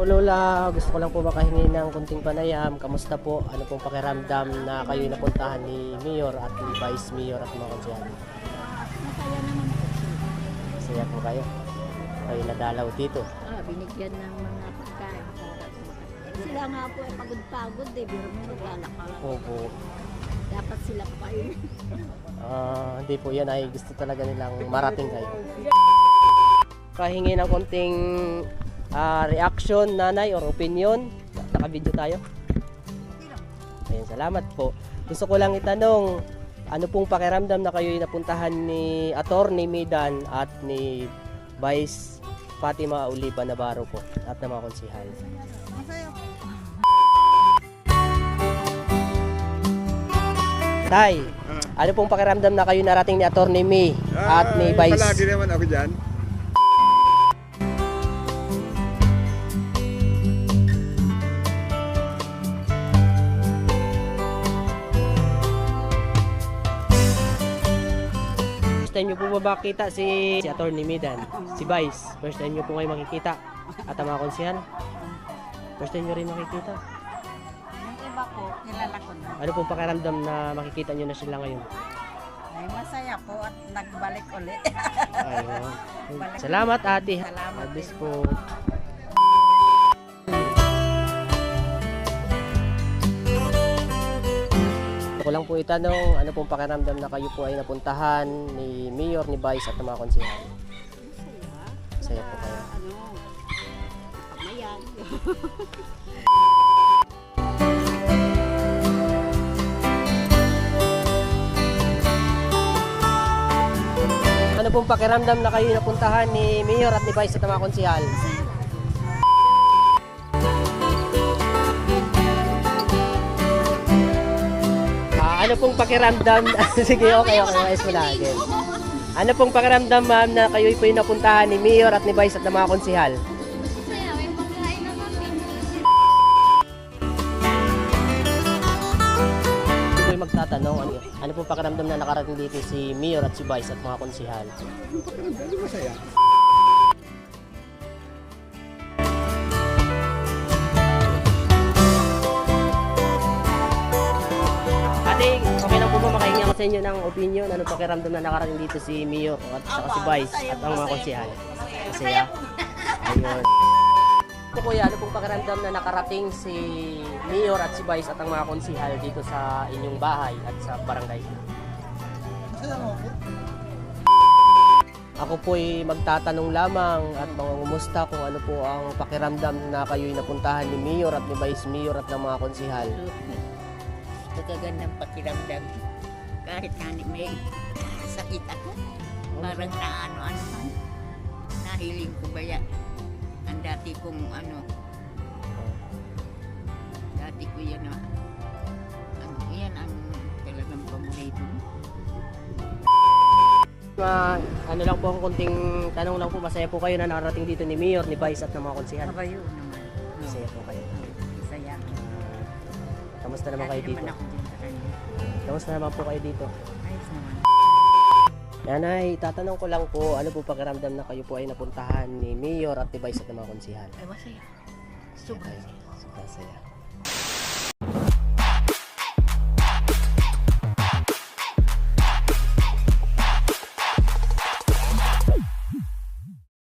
Po Lola, gusto ko lang po makahingi ng kunting panayam. Kamusta po? Ano pong pakiramdam na kayo napuntahan ni Mayor at ni Vice Mayor at mga konsyali? Masaya naman po. Masaya po kayo. Kayo nadalaw dito. Ah, binigyan ng mga pagkain. Sila nga po ay pagod-pagod eh. Biro mo naglalakad. Opo. Dapat sila pa yun. Ah, hindi po yan ay gusto talaga nilang marating kayo. Kahingi ng konting ah, reaction, nanay, or opinion. Naka-video tayo. Ayun, salamat po. Gusto ko lang itanong, ano pong pakiramdam na kayo'y napuntahan ni Attorney Midan at ni Vice Fatima Oliva Navarro po at ng mga konsihal. Tay, ano pong pakiramdam na kayo narating ni Attorney May at ni Ay, Vice? Palagi naman ako dyan. Time nyo po ba makita si, si Attorney Midan? Si Vice? First time nyo po kayo makikita? At ang mga konsihan? First time nyo rin makikita? Yung iba po, kilala ko na. Ano pong pakiramdam na makikita nyo na sila ngayon? Ay, masaya po at nagbalik ulit. Ayun. Salamat ate. Salamat din. po. Ko lang po itanong, ano pong pakiramdam na kayo po ay napuntahan ni Mayor, ni Vice at ng mga konsihal? Masaya po kayo. Ano? Pamayan. Ano pong pakiramdam na kayo napuntahan ni Mayor at ni Vice at ng mga konsihal? Ah, ano pong pakiramdam? Sige, okay, okay. Ayos mo na agad. Ano pong pakiramdam, ma'am, na kayo po yung napuntahan ni Mayor at ni Vice at ng mga konsihal? Ito po yung magtatanong, ano, ano pong pakiramdam na nakarating dito si Mayor at si Vice at mga konsihal? Hindi masaya. Makahingi ako sa inyo ng opinion? Ano pakiramdam na nakarating dito si Mayor at saka si Vice at ang mga konsihal? Masaya. Ayun. Ito kuya, ano pong pakiramdam na nakarating si Mayor at si Vice at ang mga konsihal dito sa inyong bahay at sa barangay? Ako po'y magtatanong lamang at mangungumusta kung ano po ang pakiramdam na kayo'y napuntahan ni Mayor at ni Vice Mayor at ng mga konsihal. Magagandang pakiramdam. Kahit na may sakit ako. Parang naano-ano man. Nahiling ko ba yan? Ang dati kong ano. Dati ko yan na. Ang, yan ang talagang paborito. Ma, ano lang po ang kunting tanong lang po, masaya po kayo na nakarating dito ni Mayor, ni Vice at ng mga konsihal. Kabayo naman. Masaya po kayo. Isaya. Kamusta naman kayo dito? naman ako kanya. Kamusta naman po kayo dito? Ayos naman. Nanay, tatanong ko lang po, ano po pakiramdam na kayo po ay napuntahan ni Mayor at Vice at ng mga konsihal? Ay, masaya. Sobrang saya. Sobrang saya.